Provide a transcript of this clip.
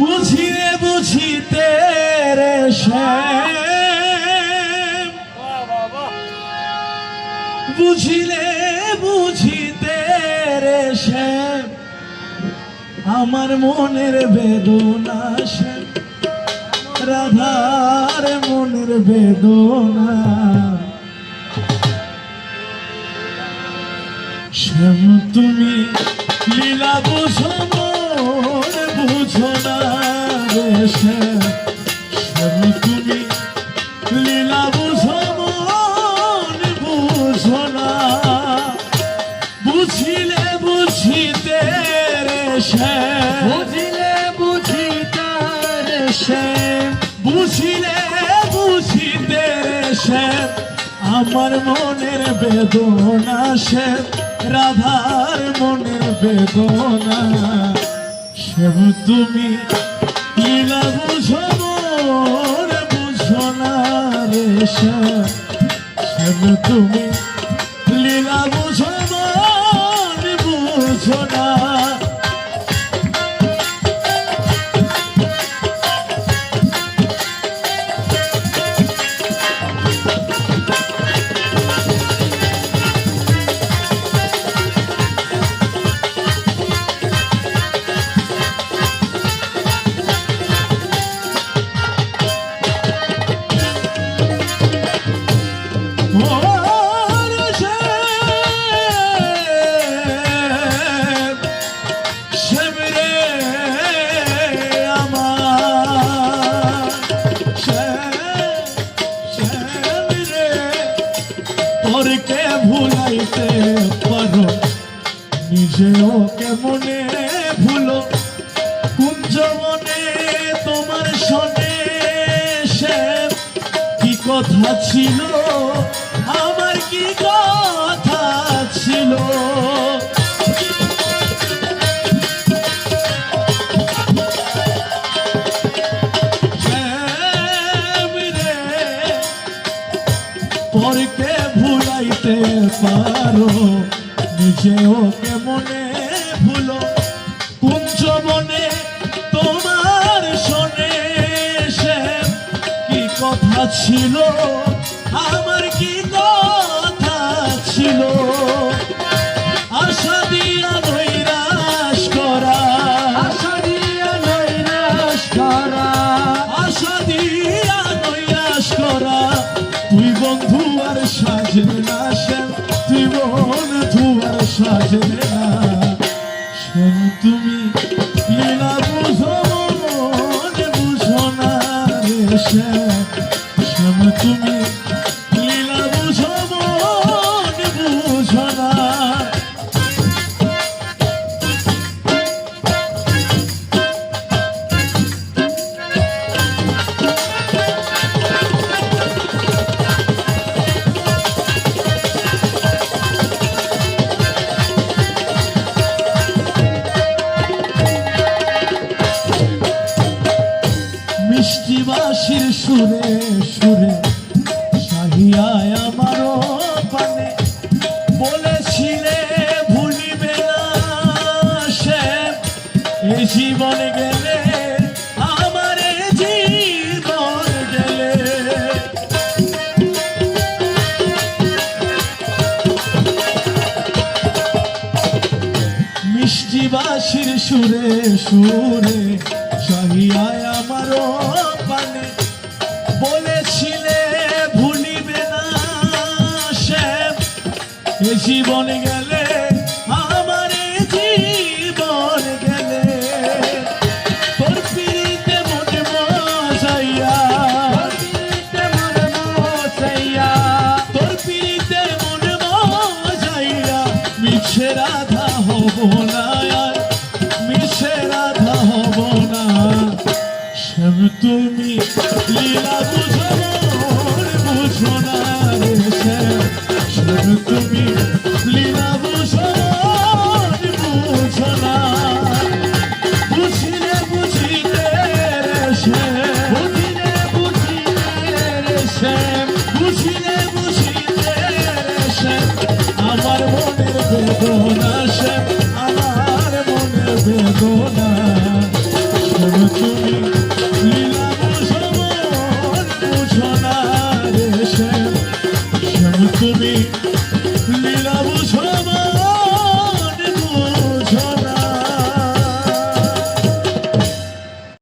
বুঝিরে বুঝিতে রে বুঝিলে বুঝিতে রে শ্যাম। আমার মনের বেদনা শ্যাম। রাধার মনের বেদনা। শ্যাম, তুমি লীলা বুঝো শ্যাম শ্যাম তুমি লীলা বুঝো মন বুঝো না। বুঝিলে বুঝিতে রে শ্যাম বুঝিলে বুঝিতে রে শ্যাম বুঝিলে বুঝিতে রে শ্যাম আমার মনের বেদনা শ্যাম রাধার মনের বেদনা। শ্যাম তুমি লীলা বুঝো না রে তুমি লীলা বুঝো কেমনে ভুলো কুঞ্জ মনে তোমার শোনে সে কি কথা ছিল? আমার কি কথা ছিল? পরকে ভুলাইতে পারো, নিজেও ছিল আমার কি কথা ছিল? আশা দিয়া নৈরাশ করা আশা দিয়া নৈরাশ করা। আশা দিয়া নৈরাশ করা। তুই বন্ধু আর না তুই বন্ধু আর না তুমি লীলা বুঝো মন বুঝো না রে মিষ্টি বাসির সুরে সুরে সহিয়ায় আমার পানে বলেছিলে ভুলিবে না সে। জীবন গেলে মোলা তুমি